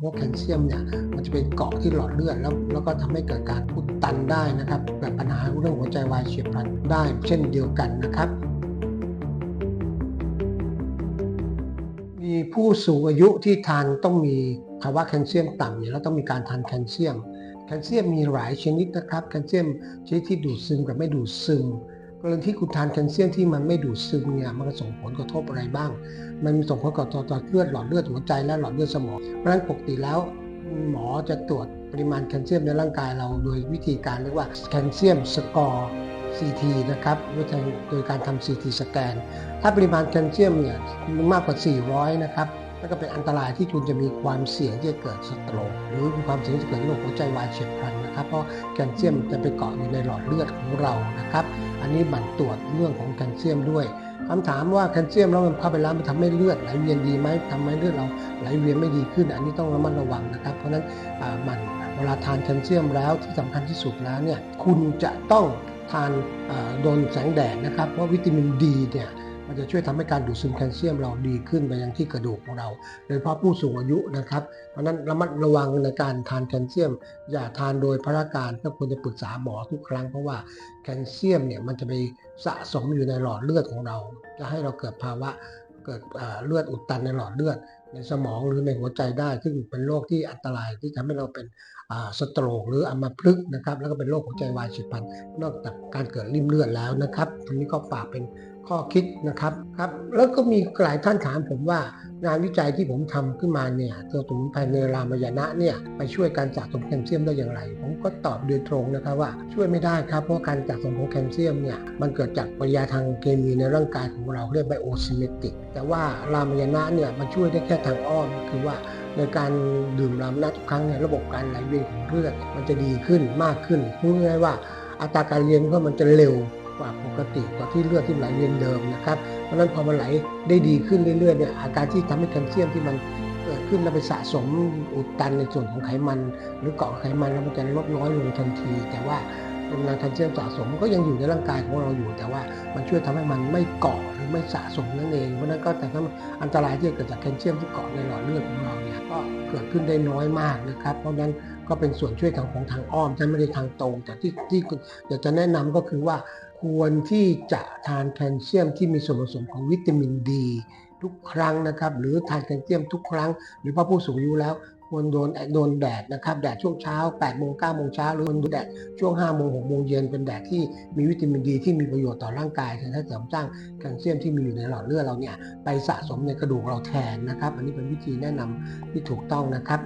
เพราะแคลเซียมเนี่ยมันจะไปเกาะที่หลอดเลือดแล้วแล้วก็ทำให้เกิดการอุดตันได้นะครับแบบปัญหาเรื่องหัวใจวายเฉียบพลันได้ เช่นเดียวกันนะครับ มีผู้สูงอายุที่ทานต้องมีภาวะแคลเซียมต่ำเนี่ยแล้วต้องมีการทานแคลเซียม แคลเซียมมีหลายชนิดนะครับ แคลเซียมชนิดที่ดูดซึมกับไม่ดูดซึม กรณีที่คุณทานแคลเซียมที่มันไม่ดูดซึมเนี่ยมันก็ส่งผลกระทบอะไรบ้าง มันมีส่งผลกระทบต่อเลือดหลอดเลือดหัวใจและหลอดเลือดสมองเพราะฉะนั้นปกติแล้ว หมอจะตรวจปริมาณแคลเซียมในร่างกายเราโดยวิธีการเรียกว่าแคลเซียมสกอร์ CT นะครับโดยการทำ CT สแกน ถ้าปริมาณแคลเซียมเนี่ยมากกว่า 400 นะครับนั่นก็เป็นอันตรายที่คุณจะมีความเสี่ยงที่จะเกิดสโตรกหรือมีความเสี่ยงที่จะเกิดโรคหัวใจวายเฉียบพลันนะครับ เพราะแคลเซียมจะไปเกาะอยู่ในหลอดเลือดของเรานะครับ อันนี้บั่นตรวจเรื่องของแคลเซียมด้วยคำถามว่าแคลเซียมแล้วมันเข้าไปแล้วมันทำให้เลือดไหลเวียนดีไหมทำให้เลือดเราไหลเวียนไม่ดีขึ้น อันนี้ต้องระมัดระวังนะครับ เพราะฉะนั้นมันเวลาทานแคลเซียมแล้วที่สำคัญที่สุดแล้วเนี่ยคุณจะต้องทานโดนแสงแดดนะครับเพราะวิตามินดีเนี่ย มันจะช่วยทำให้การดูดซึมแคลเซียมเราดีขึ้นไปยังที่กระดูกของเรา โดยเฉพาะผู้สูงอายุนะครับ เพราะนั้นระมัดระวังในการทานแคลเซียม อย่าทานโดยพระการก็ควรจะปรึกษาหมอทุกครั้งเพราะว่าแคลเซียมเนี่ยมันจะไปสะสมอยู่ในหลอดเลือดของเรา จะให้เราเกิดภาวะเกิดเลือดอุดตันในหลอดเลือด ในสมองหรือในหัวใจได้ ซึ่งเป็นโรคที่อันตรายที่ทำให้เราเป็นสโตรกหรืออัมพฤกษ์นะครับ แล้วก็เป็นโรคหัวใจวายเฉียบพลันนอกจากการเกิดริ่มเลือดแล้วนะครับอันนี้ก็ฝากเป็น ข้อคิดนะครับครับแล้วก็มีหลายท่านถามผมว่างานวิจัยที่ผมทำขึ้นมาเนี่ยตัวสมุนไพรเนรามายณะเนี่ยไปช่วยการสะสมแคลเซียมได้อย่างไร ผมก็ตอบโดยตรงนะครับว่าช่วยไม่ได้ครับเพราะการสะสมของแคลเซียมเนี่ยมันเกิดจากปริยาทางเคมีในร่างกายของเราเรียกไบโอซิเมติกแต่ว่ารามายณะเนี่ยมันช่วยได้แค่ทางอ้อมคือว่าในการดื่มรามายณะทุกครั้งเนี่ยระบบการไหลเวียนของเลือดมันจะดีขึ้นมากขึ้นพูดง่ายๆว่าอัตราการเรียนก็มันจะเร็ว กว่าปกติกว่าที่เลือดที่ไหลเวียนเดิมนะครับ เพราะฉะนั้นพอมันไหลได้ดีขึ้นเรื่อยๆเนี่ยอาการที่ทำให้แคลเซียมที่มันเกิดขึ้นแล้วไปสะสมอุดตันในส่วนของไขมัน หรือเกาะไขมันแล้วมันจะลดน้อยลงทันที แต่ว่าปริมาณแคลเซียมสะสมก็ยังอยู่ในร่างกายของเราอยู่ แต่ว่ามันช่วยทำให้มันไม่เกาะหรือไม่สะสมนั่นเองเพราะนั้นก็แต่ถ้าอันตรายที่เกิดจากแคลเซียมที่เกาะในหลอดเลือดของเราเนี่ยก็เกิดขึ้นได้น้อยมากนะครับ เพราะฉะนั้นก็เป็นส่วนช่วยทางของทางอ้อมแต่ไม่ได้ทางตรง แต่ที่ที่อยากจะแนะนำก็คือว่า ควรที่จะทานแคลเซียมที่มีส่วนผสมของวิตามินดี ทุกครั้งนะครับ หรือทานแคลเซียมทุกครั้ง หรือพอผู้สูงอายุแล้วควรโดนโดนแดดนะครับแดดช่วงเช้า8โมง9โมงเช้าหรือโดนแดดช่วง5โมง6โมงเย็นเป็นแดดที่มีวิตามินดีที่มีประโยชน์ต่อร่างกายถ้าเสริมสร้างแคลเซียมที่มีอยู่ในหลอดเลือดเราเนี่ยไปสะสมในกระดูกเราแทนนะครับ อันนี้เป็นวิธีแนะนำที่ถูกต้องนะครับ